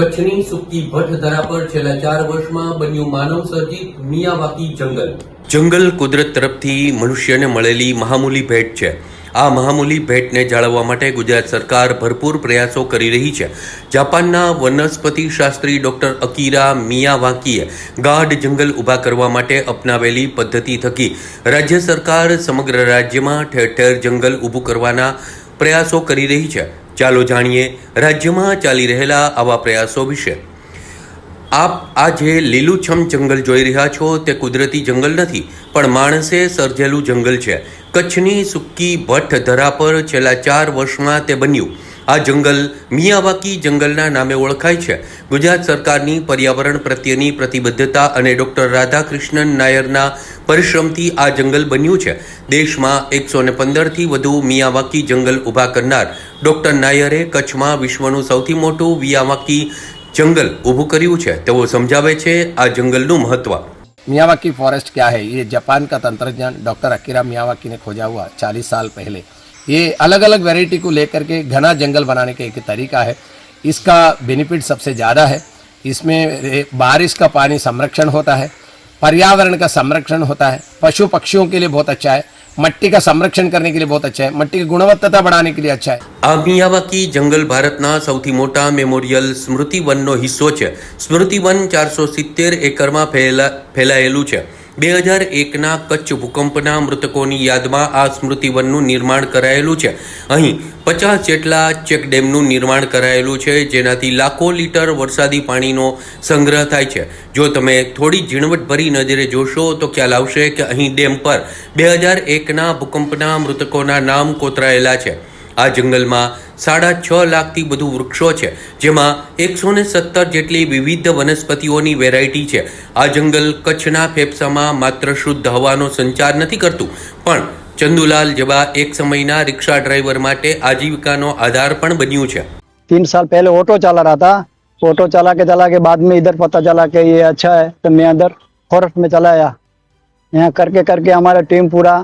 કચ્છની સુકી ભટ્ટ ધરા પર છેલ્લા ચાર વર્ષમાં બન્યું માનવ સર્જિત મિયાવાકી જંગલ. જંગલ કુદરત તરફથી મનુષ્યને મળેલી મહામૂલી ભેટ છે. આ મહામૂલી ભેટને જાળવવા માટે ગુજરાત સરકાર ભરપૂર પ્રયાસો કરી રહી છે. જાપાનના વનસ્પતિ શાસ્ત્રી ડૉક્ટર અકીરા મિયાવાકીએ ગાઢ જંગલ ઊભા કરવા માટે અપનાવેલી પદ્ધતિ થકી રાજ્ય સરકાર સમગ્ર રાજ્યમાં ઠેર ઠેર જંગલ ઊભું કરવાના પ્રયાસો કરી રહી છે. ચાલો જાણીએ રાજ્યમાં ચાલી રહેલા આવા પ્રયાસો વિશે. આપ આ જે લીલુંછમ જંગલ જોઈ રહ્યા છો, તે કુદરતી જંગલ નથી, પણ માણસે સર્જેલું જંગલ છે. કચ્છની સુક્કી ભટ્ટ ધરા પર છેલ્લા ચાર વર્ષમાં તે બન્યું. આ જંગલ મિયાવાકી જંગલના નામે ઓળખાય છે. ગુજરાત સરકારની પર્યાવરણ પ્રત્યેની પ્રતિબદ્ધતા અને ડૉક્ટર રાધાકૃષ્ણન નાયરના પરિશ્રમથી આ જંગલ બન્યું છે દેશમાં એકસો ને પંદરથી વધુ મિયાવાકી જંગલ ઊભા કરનાર ડૉક્ટર નાયરે કચ્છમાં વિશ્વનું સૌથી મોટું મિયાવાકી જંગલ ઊભું કર્યું છે તેઓ સમજાવે છે આ જંગલનું મહત્વ मियावाकी फॉरेस्ट क्या है ये जापान का तंत्रज्ञान डॉक्टर अकीरा मियावाकी ने खोजा हुआ चालीस साल पहले ये अलग अलग वैरायटी को लेकर के घना जंगल बनाने का एक तरीका है इसका बेनिफिट सबसे ज़्यादा है इसमें रे- बारिश का पानी संरक्षण होता है पर्यावरण का संरक्षण होता है पशु पक्षियों के लिए बहुत अच्छा है मट्टी का संरक्षण करने के लिए बहुत अच्छा है मट्टी की गुणवत्ता बढ़ाने के लिए अच्छा है આ મિયાવાકી જંગલ ભારતના સૌથી મોટા મેમોરિયલ સ્મૃતિવનનો હિસ્સો છે સ્મૃતિવન ચારસો સિત્તેર એકરમાં ફેલા ફેલાયેલું છે બે હજાર એકના કચ્છ ભૂકંપના મૃતકોની યાદમાં આ સ્મૃતિવનનું નિર્માણ કરાયેલું છે. અહીં પચાસ જેટલા ચેકડેમનું નિર્માણ કરાયેલું છે, જેનાથી લાખો લીટર વરસાદી પાણીનો સંગ્રહ થાય છે. જો તમે થોડી ઝીણવટભરી નજરે જોશો, તો ખ્યાલ આવશે કે અહીં ડેમ પર બે હજાર એકના ભૂકંપના મૃતકોના નામ કોતરાયેલા છે. આ જંગલમાં સાડા છ લાખથી વધુ વૃક્ષો છે જેમાં એકસો ને સત્તર જેટલી વિવિધ વનસ્પતિઓની વેરાયટી છે આ જંગલ કચ્છના ફેફસામાં માત્ર શુદ્ધ હવાનો સંચાર નથી કરતું પણ ચંદુલાલ જેવા એક સમયના રિક્ષા ડ્રાઈવર માટે આજીવિકાનો આધાર પણ બન્યું છે तीन साल पहले ऑटो चला रहा था ऑटो चला के चला के बाद में इधर पता चला कि ये अच्छा है तो मैं अंदर फॉरेस्ट में चला आया यहाँ करके करके हमारा टीम पूरा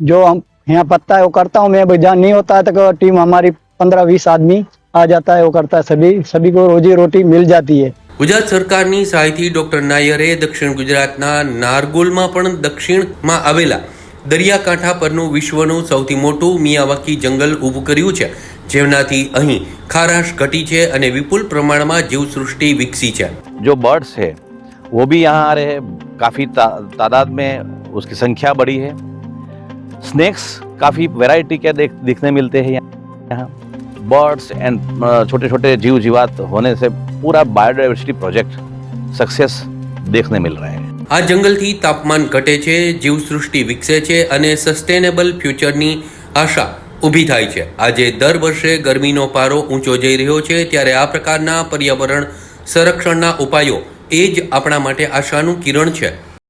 जो हम यहाँ पत्ता है वो करता हूँ मैं भाई जहाँ नहीं होता है तो टीम हमारी पंद्रह बीस आदमी आ जाता है वो करता है सभी सभी को रोजी रोटी मिल जाती है ગુજરાત સરકારની સહાયથી ડોક્ટર નાયરે દક્ષિણ ગુજરાતના નારગોલમાં પણ દક્ષિણમાં આવેલા દરિયાકાંઠા પરનું વિશ્વનું સૌથી મોટું મિયાવાકી જંગલ ઊભું કર્યું છે જેનાથી અહીં ખારાશ ઘટી છે અને વિપુલ પ્રમાણમાં જીવસૃષ્ટિ વિકસી છે जो बर्ड्स है वो भी यहाँ आ रहे हैं काफ़ी ता, तादाद में उसकी संख्या बढ़ी है स्नेक्स काफ़ी वैरायटी के देख दिखने मिलते हैं यहाँ बर्ड्स एंड छोटे छोटे जीव जीवात होने से पूरा बायोडाइवर्सिटी प्रोजेक्ट सक्सेस देखने मिल रहे हैं આ જંગલથી તાપમાન ઘટે છે જીવસૃષ્ટિ વિકસે છે અને સસ્ટેનેબલ ફ્યુચરની આશા ઊભી થાય છે આજે દર વર્ષે ગરમીનો પારો ઊંચો જઈ રહ્યો છે ત્યારે આ પ્રકારના પર્યાવરણ સંરક્ષણના ઉપાયો એ જ આપણા માટે આશાનું કિરણ છે